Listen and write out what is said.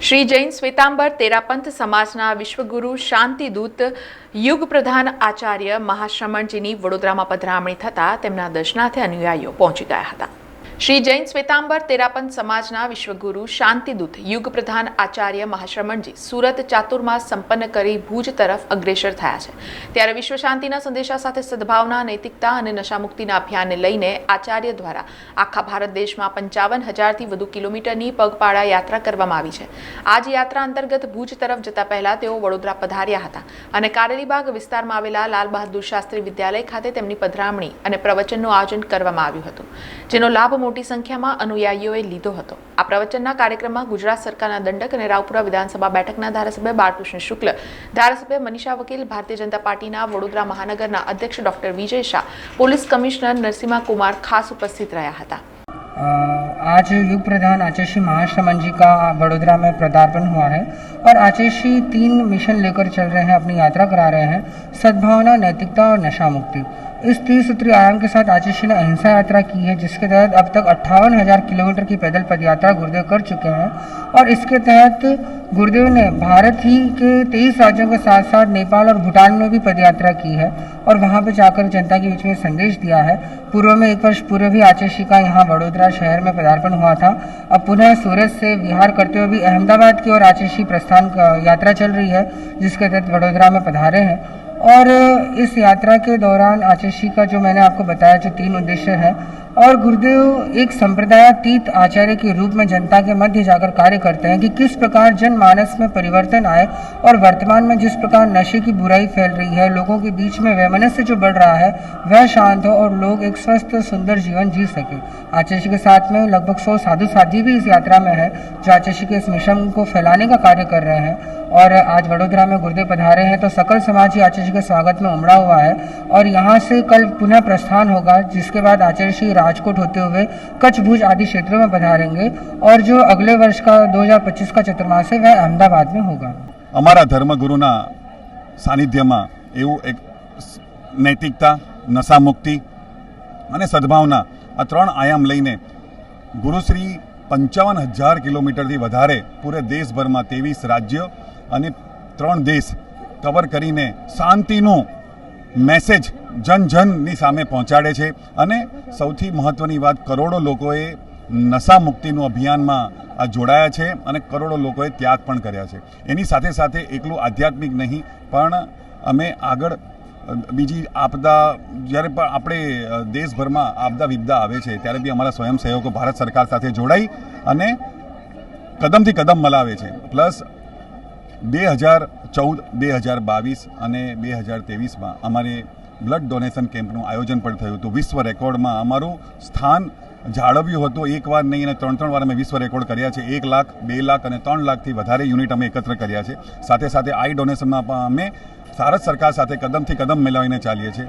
શ્રી જૈન શ્વેતાંબર તેરાપંથ સમાજના વિશ્વગુરુ શાંતિદૂત યુગ પ્રધાન આચાર્ય મહાશ્રમણજીની વડોદરામાં પધરામણી થતાં તેમના દર્શનાર્થે અનુયાયીઓ પહોંચી ગયા હતા. શ્રી જૈન શ્વેતાંબર તેરાપન સમાજના વિશ્વગુરુ, શાંતિદૂત, યુગ પ્રધાન આચાર્ય મહાશ્રમણજી સુરત ચાતુર્માસ સંપન્ન કરી ભુજ તરફ અગ્રેસર થયા છે. ત્યારે વિશ્વ શાંતિના સંદેશા સાથે સદભાવના, નૈતિકતા અને નશામુક્તિના અભિયાનને લઈને આચાર્ય દ્વારા આખા ભારત દેશમાં પંચાવન હજારથી વધુ કિલોમીટરની પગપાળા યાત્રા કરવામાં આવી છે. આજ યાત્રા અંતર્ગત ભુજ તરફ જતા પહેલા તેઓ વડોદરા પધાર્યા હતા અને કારેલીબાગ વિસ્તારમાં આવેલા લાલ બહાદુર શાસ્ત્રી વિદ્યાલય ખાતે તેમની પધરામણી અને પ્રવચનનું આયોજન કરવામાં આવ્યું હતું, જેનો લાભ મોટી સંખ્યામાં અનુયાયીઓએ લીધો હતો. આ પ્રવચનના કાર્યક્રમમાં ગુજરાત સરકારના દંડક અને રાવપુરા વિધાનસભા બેઠકના ધારાસભ્ય બાળકૃષ્ણ શુક્લ, ધારાસભ્ય મનીષા વકીલ, ભારતીય જનતા પાર્ટીના વડોદરા મહાનગરના અધ્યક્ષ doctor Vijay Shah, police commissioner Narasimha Kumar ખાસ ઉપસ્થિત રહ્યા હતા. आज युग प्रधान आचेशी महाश्रमण जी का वडोदरा में पदार्पण हुआ है और आचेशी तीन मिशन लेकर चल रहे हैं अपनी यात्रा करा रहे हैं सद्भावना नैतिकता और नशा मुक्ति इस त्रिसूत्री आयाम के साथ श्री ने अहिंसा यात्रा की है, जिसके तहत अब तक अट्ठावन हज़ार किलोमीटर की पैदल पदयात्रा गुरुदेव कर चुके हैं और इसके तहत गुरुदेव ने भारत ही के तेईस राज्यों के साथ साथ नेपाल और भूटान में भी पदयात्रा की है और वहाँ पर जाकर जनता के बीच में संदेश दिया है। पूर्व में एक वर्ष पूर्व भी आचार्य का यहाँ वडोदरा शहर में पदार्पण हुआ था। अब पुनः सूरत से विहार करते हुए भी अहमदाबाद की ओर आचार्य प्रस्थान यात्रा चल रही है, जिसके तहत वडोदरा में पधारे हैं। और इस यात्रा के दौरान आचार्य श्री का जो मैंने आपको बताया जो तीन उद्देश्य है और गुरुदेव, एक संप्रदायातीत आचार्य के रूप में जनता के मध्य जाकर कार्य करते हैं कि किस प्रकार जनमानस में परिवर्तन आए और वर्तमान में जिस प्रकार नशे की बुराई फैल रही है, लोगों के बीच में वैमनस्य जो बढ़ रहा है, वह शांत हो और लोग एक स्वस्थ, सुंदर जीवन जी सके। आचार्य के साथ में लगभग सौ साधु साधी भी इस यात्रा में है, जो आचार्य के इस मिशन को फैलाने का कार्य कर रहे हैं। और आज वडोदरा में गुरुदेव पधारे हैं तो सकल समाज ही आचार्य के स्वागत में उमड़ा हुआ है। और यहाँ से कल पुनः प्रस्थान होगा, जिसके बाद आचार्य श्री राजकोट होते हुए कच्छ भुज आदि क्षेत्रों में पधारेंगे और जो अगले वर्ष का 2025 का चतुर्मास है वह अहमदाबाद में होगा અમારા ધર્મગુરુના સાનિધ્યમાં એવું એક સ- નૈતિકતા નશામુક્તિ અને સદભાવના આ ત્રણ આયામ લઈને ગુરુશ્રી પંચાવન હજાર કિલોમીટરથી વધારે પૂરે દેશભરમાં ત્રેવીસ રાજ્ય અને ત્રણ દેશ કવર કરીને શાંતિનું મેસેજ જન જનની સામે પહોંચાડે છે અને સૌથી મહત્ત્વની વાત કરોડો લોકોએ નશા મુક્તિનું અભિયાનમાં આ જોડાયા છે અને કરોડો લોકોએ ત્યાગ પણ કર્યા છે. એની સાથે સાથે એકલું આધ્યાત્મિક નહીં, પણ અમે આગળ, બીજી આપદા, જ્યારે પણ આપણે દેશભરમાં આપદા વિપદા આવે છે, ત્યારે બી અમારા સ્વયંસેવકો ભારત સરકાર સાથે જોડાઈ અને કદમથી કદમ મલાવે છે. પ્લસ બે હજાર ચૌદ, બે હજાર બાવીસ અને બે હજાર ત્રેવીસમાં અમારે બ્લડ ડોનેશન કેમ્પનું આયોજન પણ થયું હતું. વિશ્વ રેકોર્ડમાં અમારું સ્થાન જાળવ્યું હતું. એક વાર નહીં અને ત્રણ ત્રણ વાર અમે વિશ્વ રેકોર્ડ કર્યા છે. એક લાખ, બે લાખ અને ત્રણ લાખથી વધારે યુનિટ અમે એકત્ર કર્યા છે. સાથે સાથે આઈ ડોનેશનમાં પણ અમે ભારત સરકાર સાથે કદમથી કદમ મિલાવીને ચાલીએ છીએ.